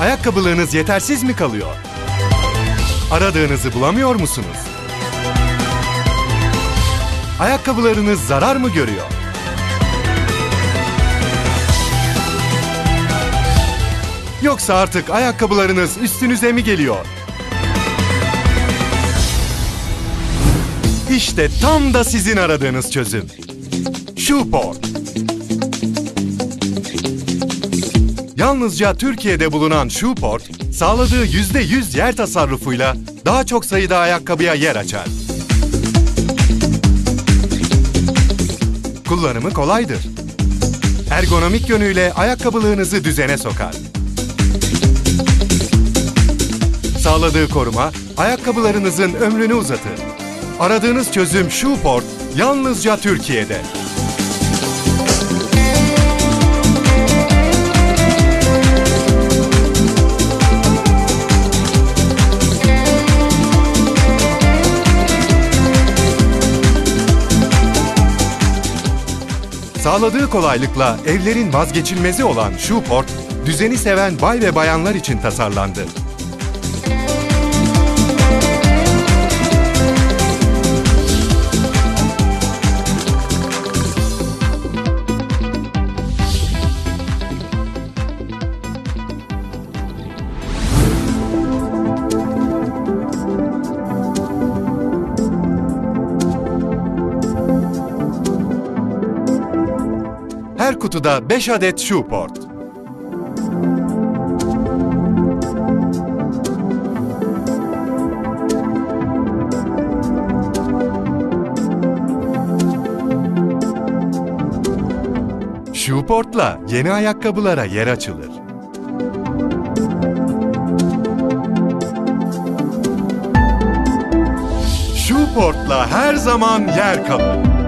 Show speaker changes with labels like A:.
A: Ayakkabılığınız yetersiz mi kalıyor? Aradığınızı bulamıyor musunuz? Ayakkabılarınız zarar mı görüyor? Yoksa artık ayakkabılarınız üstünüze mi geliyor? İşte tam da sizin aradığınız çözüm. Shoeport. Yalnızca Türkiye'de bulunan Shoeport, sağladığı %100 yer tasarrufuyla daha çok sayıda ayakkabıya yer açar. Kullanımı kolaydır. Ergonomik yönüyle ayakkabılığınızı düzene sokar. Sağladığı koruma, ayakkabılarınızın ömrünü uzatır. Aradığınız çözüm Shoeport, yalnızca Türkiye'de. Sağladığı kolaylıkla evlerin vazgeçilmezi olan Shoeport, düzeni seven bay ve bayanlar için tasarlandı. Her kutuda 5 adet Shoeport. Shoeport'la yeni ayakkabılara yer açılır. Shoeport'la her zaman yer kalır.